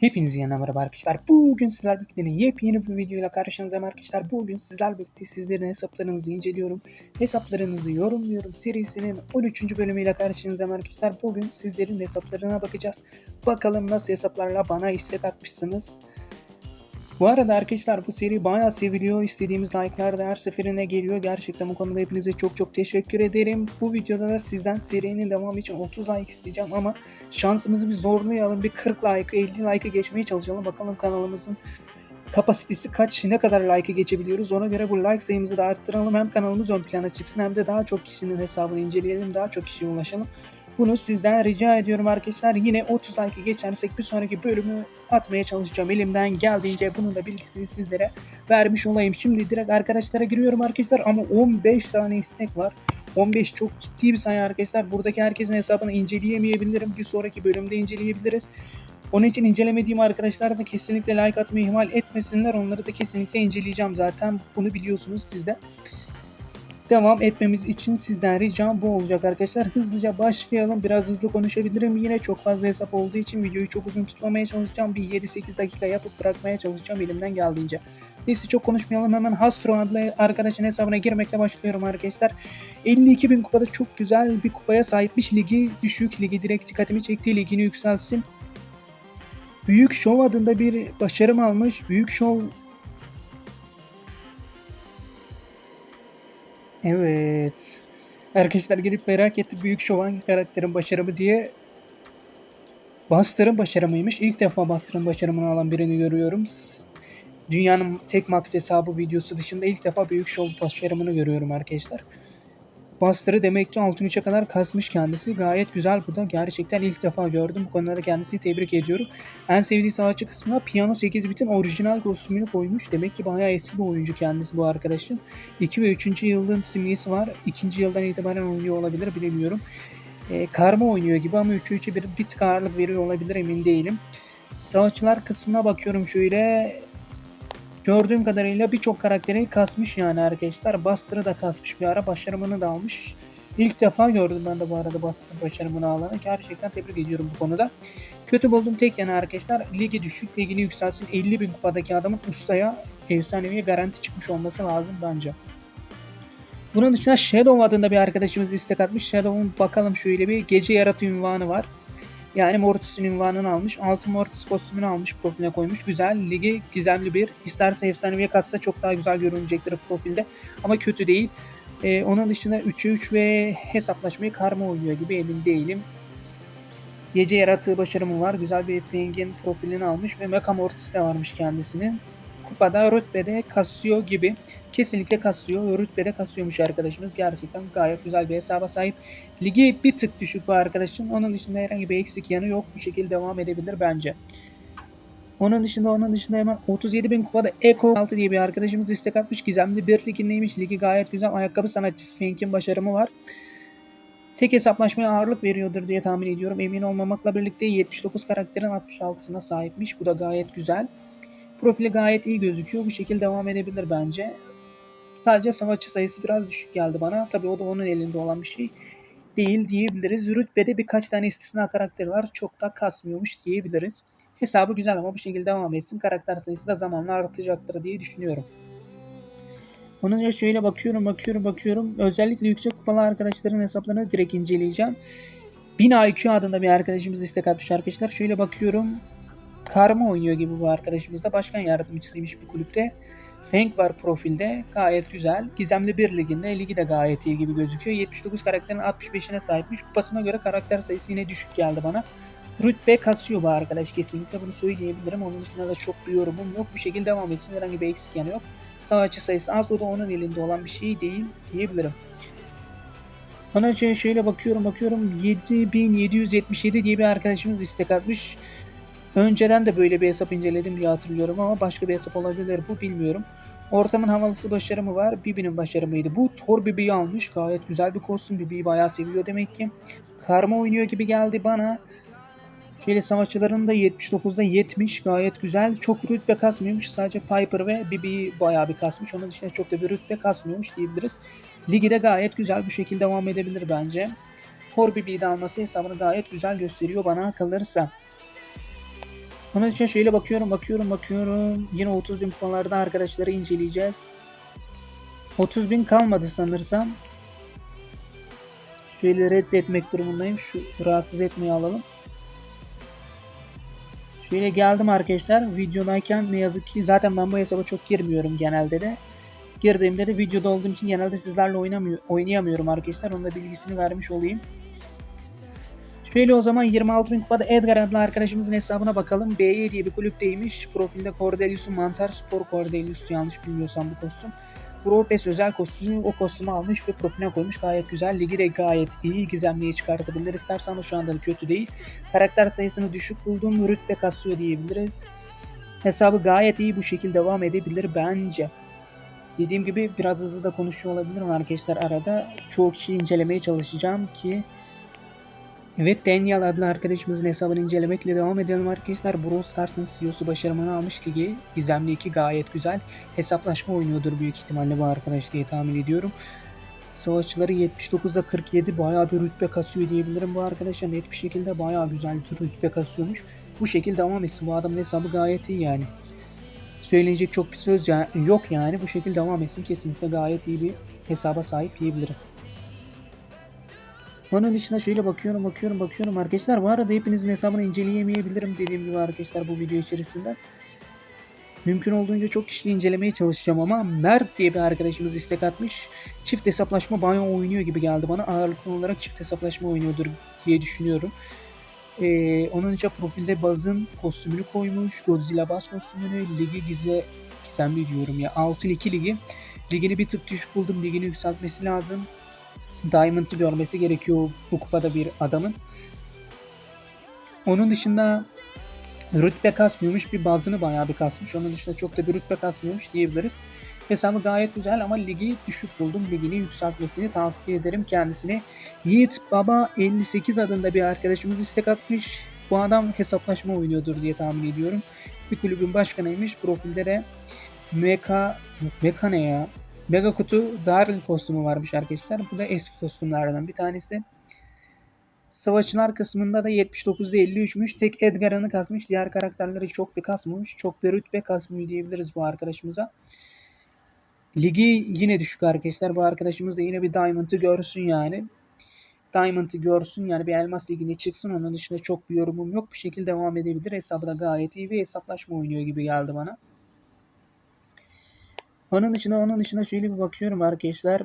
Hepinize yeni merhaba arkadaşlar. Bugün sizler birlikte yepyeni bir videoyla karşınızdayım arkadaşlar. Bugün sizler birlikte sizlerin hesaplarınızı inceliyorum. Hesaplarınızı yorumluyorum. Serisinin 13. bölümüyle karşınızdayım arkadaşlar. Bugün sizlerin hesaplarına bakacağız. Bakalım nasıl hesaplarla bana istek atmışsınız. Bu arada arkadaşlar bu seri bayağı seviliyor. İstediğimiz like'lar da her seferine geliyor. Gerçekten bu konuda hepinize çok çok teşekkür ederim. Bu videoda da sizden serinin devamı için 30 like isteyeceğim ama şansımızı bir zorlayalım. Bir 40 like, 50 like'ı geçmeye çalışalım. Bakalım kanalımızın kapasitesi kaç, ne kadar like'ı geçebiliyoruz. Ona göre bu like sayımızı da arttıralım. Hem kanalımız ön plana çıksın hem de daha çok kişinin hesabını inceleyelim. Daha çok kişiye ulaşalım. Bunu sizden rica ediyorum arkadaşlar. Yine 30 like geçersek bir sonraki bölümü atmaya çalışacağım. Elimden geldiğince bunun da bilgisini sizlere vermiş olayım. Şimdi direkt arkadaşlara giriyorum arkadaşlar ama 15 tane istek var. 15 çok ciddi bir sayı arkadaşlar. Buradaki herkesin hesabını inceleyemeyebilirim. Bir sonraki bölümde inceleyebiliriz. Onun için incelemediğim arkadaşlar da kesinlikle like atmayı ihmal etmesinler. Onları da kesinlikle inceleyeceğim zaten. Bunu biliyorsunuz siz de devam etmemiz için sizden ricam bu olacak arkadaşlar. Hızlıca başlayalım. Biraz hızlı konuşabilirim. Yine çok fazla hesap olduğu için videoyu çok uzun tutmamaya çalışacağım. Bir 7-8 dakika yapıp bırakmaya çalışacağım elimden geldiğince. Neyse çok konuşmayalım. Hemen Hastro adlı arkadaşın hesabına girmekle başlıyorum arkadaşlar. 52 bin kupada çok güzel bir kupaya sahipmiş. Ligi düşük. Ligi direkt dikkatimi çekti. Ligini yükselsin. Büyük Show adında bir başarım almış. Büyük Show Evet. Arkadaşlar gidip merak etti büyük şov hangi karakterin başarımı diye. Buster'ın başarımıymış. İlk defa Buster'ın başarımını alan birini görüyorum. Dünyanın tek max hesabı videosu dışında ilk defa büyük şov başarımını görüyorum arkadaşlar. Buster'ı demek ki altın 3'e kadar kasmış kendisi. Gayet güzel bu da. Gerçekten ilk defa gördüm. Bu konuda da kendisini tebrik ediyorum. En sevdiği savaşçı kısmına Piano 8 bitin orijinal kostümünü koymuş. Demek ki bayağı eski bir oyuncu kendisi bu arkadaşın. 2 ve 3. yılın simgesi var. 2. yıldan itibaren oynuyor olabilir bilemiyorum. E, karma oynuyor gibi ama 3'e 3'e bir, bir tık ağırlık veriyor olabilir emin değilim. Savaşçılar kısmına bakıyorum şöyle. Gördüğüm kadarıyla birçok karakteri kasmış yani arkadaşlar. Buster'ı da kasmış bir ara. Başarımını da almış. İlk defa gördüm ben de bu arada Buster başarımını alanı. Gerçekten tebrik ediyorum bu konuda. Kötü buldum tek yana arkadaşlar. Ligi düşük, ligini yükselsin. 50 bin kupadaki adamın ustaya efsaneviye garanti çıkmış olması lazım bence. Bunun dışında Shadow adında bir arkadaşımız istek atmış. Shadow'un bakalım şöyle bir gece yaratı ünvanı var. Yani Mortis'in ünvanını almış. Altın Mortis kostümünü almış. Profiline koymuş. Güzel. Ligi gizemli bir. İsterse efsaneviye katsa çok daha güzel görünecektir profilde. Ama kötü değil. Ee, onun dışında 3'e 3 ve hesaplaşmayı karma oynuyor gibi emin değilim. Gece yaratığı başarımı var. Güzel bir Fang'in profilini almış ve Mecha Mortis de varmış kendisinin kupada rütbede kasıyor gibi. Kesinlikle kasıyor. Rütbede kasıyormuş arkadaşımız. Gerçekten gayet güzel bir hesaba sahip. Ligi bir tık düşük bu arkadaşın. Onun dışında herhangi bir eksik yanı yok. Bu şekilde devam edebilir bence. Onun dışında onun dışında hemen 37 bin kupada Eko 6 diye bir arkadaşımız istek atmış. Gizemli bir ligindeymiş. Ligi gayet güzel. Ayakkabı sanatçısı Fink'in başarımı var. Tek hesaplaşmaya ağırlık veriyordur diye tahmin ediyorum. Emin olmamakla birlikte 79 karakterin 66'sına sahipmiş. Bu da gayet güzel. Profili gayet iyi gözüküyor. Bu şekilde devam edebilir bence. Sadece savaşçı sayısı biraz düşük geldi bana. Tabii o da onun elinde olan bir şey değil diyebiliriz. Rütbede birkaç tane istisna karakteri var. Çok da kasmıyormuş diyebiliriz. Hesabı güzel ama bu şekilde devam etsin. Karakter sayısı da zamanla artacaktır diye düşünüyorum. Onun için şöyle bakıyorum, bakıyorum, bakıyorum. Özellikle yüksek kupalı arkadaşların hesaplarını direkt inceleyeceğim. 1000 IQ adında bir arkadaşımız istek atmış arkadaşlar. Şöyle bakıyorum karma oynuyor gibi bu arkadaşımız da başkan yardımcısıymış bir kulüpte. Feng var profilde. Gayet güzel. Gizemli bir liginde. Ligi de gayet iyi gibi gözüküyor. 79 karakterin 65'ine sahipmiş. Kupasına göre karakter sayısı yine düşük geldi bana. Rütbe kasıyor bu arkadaş kesinlikle bunu söyleyebilirim. Onun dışında da çok bir yorumum yok. Bu şekilde devam etsin. Herhangi bir eksik yanı yok. Savaşçı sayısı az. O da onun elinde olan bir şey değil diyebilirim. Bana şöyle bakıyorum bakıyorum 7777 diye bir arkadaşımız istek atmış. Önceden de böyle bir hesap inceledim diye hatırlıyorum ama başka bir hesap olabilir bu bilmiyorum. Ortamın havalısı başarımı var. Bibi'nin başarımıydı. Bu Thor Bibi'yi almış. Gayet güzel bir kostüm. Bibi'yi bayağı seviyor demek ki. Karma oynuyor gibi geldi bana. Şöyle savaşçıların da 79'da 70 gayet güzel. Çok rütbe kasmıyormuş. Sadece Piper ve Bibi bayağı bir kasmış. Onun dışında çok da bir rütbe kasmıyormuş diyebiliriz. Ligi de gayet güzel bir şekilde devam edebilir bence. Thor Bibi'yi de alması hesabını gayet güzel gösteriyor bana kalırsa. Onun için şöyle bakıyorum, bakıyorum, bakıyorum. Yine 30 bin kupalarda arkadaşları inceleyeceğiz. 30 bin kalmadı sanırsam. Şöyle reddetmek durumundayım. Şu rahatsız etmeyi alalım. Şöyle geldim arkadaşlar. Videodayken ne yazık ki zaten ben bu hesaba çok girmiyorum genelde de. Girdiğimde de videoda olduğum için genelde sizlerle oynamıyor, oynayamıyorum arkadaşlar. Onun da bilgisini vermiş olayım. Şöyle o zaman 26 bin kupada Edgar adlı arkadaşımızın hesabına bakalım. BY diye bir kulüpteymiş. Profilde Cordelius'un Mantar Spor Cordelius yanlış bilmiyorsam bu kostüm. Pass özel kostümü o kostümü almış ve profiline koymuş. Gayet güzel. Ligi de gayet iyi. Gizemliği çıkartabilir istersen ama şu anda da kötü değil. Karakter sayısını düşük buldum. Rütbe kasıyor diyebiliriz. Hesabı gayet iyi bu şekilde devam edebilir bence. Dediğim gibi biraz hızlı da konuşuyor olabilirim arkadaşlar arada. Çoğu kişiyi incelemeye çalışacağım ki Evet Daniel adlı arkadaşımızın hesabını incelemekle devam edelim arkadaşlar. Brawl Stars'ın CEO'su başarımını almış ligi. Gizemli 2 gayet güzel. Hesaplaşma oynuyordur büyük ihtimalle bu arkadaş diye tahmin ediyorum. Savaşçıları 79'da 47 bayağı bir rütbe kasıyor diyebilirim bu arkadaşa. Net bir şekilde bayağı güzel bir rütbe kasıyormuş. Bu şekilde devam etsin. Bu adamın hesabı gayet iyi yani. Söyleyecek çok bir söz yok yani. Bu şekilde devam etsin. Kesinlikle gayet iyi bir hesaba sahip diyebilirim. Onun dışında şöyle bakıyorum bakıyorum bakıyorum arkadaşlar. Bu arada hepinizin hesabını inceleyemeyebilirim dediğim gibi arkadaşlar bu video içerisinde. Mümkün olduğunca çok kişiyi incelemeye çalışacağım ama Mert diye bir arkadaşımız istek atmış. Çift hesaplaşma bayağı oynuyor gibi geldi bana. Ağırlıklı olarak çift hesaplaşma oynuyordur diye düşünüyorum. Ee, onun için profilde Baz'ın kostümünü koymuş. Godzilla Baz kostümünü. Ligi gize gizemli diyorum ya. Altın 2 ligi. Ligini bir tık düşük buldum. Ligini yükseltmesi lazım. Diamond'ı görmesi gerekiyor bu kupada bir adamın. Onun dışında rütbe kasmıyormuş. Bir bazını bayağı bir kasmış. Onun dışında çok da bir rütbe kasmıyormuş diyebiliriz. Hesabı gayet güzel ama ligi düşük buldum. Ligini yükseltmesini tavsiye ederim kendisine. Yiğit Baba 58 adında bir arkadaşımız istek atmış. Bu adam hesaplaşma oynuyordur diye tahmin ediyorum. Bir kulübün başkanıymış. Profilde de Meka, Meka ne ya? Mega kutu Daryl kostümü varmış arkadaşlar. Bu da eski kostümlerden bir tanesi. Savaşçılar kısmında da 79'da 53'müş. Tek Edgar'ını kasmış. Diğer karakterleri çok bir kasmamış. Çok bir rütbe kasmıyor diyebiliriz bu arkadaşımıza. Ligi yine düşük arkadaşlar. Bu arkadaşımız da yine bir Diamond'ı görsün yani. Diamond'ı görsün yani bir elmas ligine çıksın. Onun dışında çok bir yorumum yok. Bu şekilde devam edebilir. Hesabı da gayet iyi bir hesaplaşma oynuyor gibi geldi bana. Onun dışında onun dışında şöyle bir bakıyorum arkadaşlar.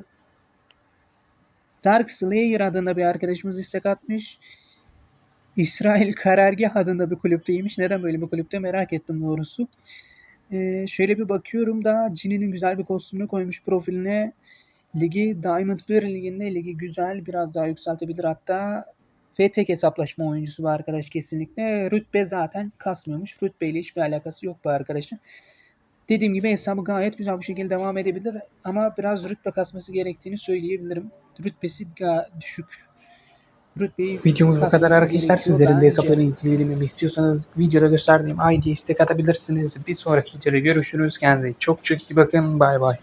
Dark Slayer adında bir arkadaşımız istek atmış. İsrail Karargah adında bir kulüpteymiş. Neden böyle bir kulüpte merak ettim doğrusu. Ee, şöyle bir bakıyorum da Cini'nin güzel bir kostümünü koymuş profiline. Ligi Diamond 1 liginde ligi güzel biraz daha yükseltebilir hatta tek hesaplaşma oyuncusu bu arkadaş kesinlikle. Rütbe zaten kasmıyormuş. Rütbe ile hiçbir alakası yok bu arkadaşın. Dediğim gibi hesabı gayet güzel bir şekilde devam edebilir ama biraz rütbe kasması gerektiğini söyleyebilirim. Rütbesi düşük. Rütbeyi Videomuz bu kadar arkadaşlar. Sizlerin de hesaplarını inceleyelim istiyorsanız videoda gösterdiğim ID'ye istek atabilirsiniz. Bir sonraki videoda görüşürüz. Kendinize çok çok iyi bakın. Bay bay.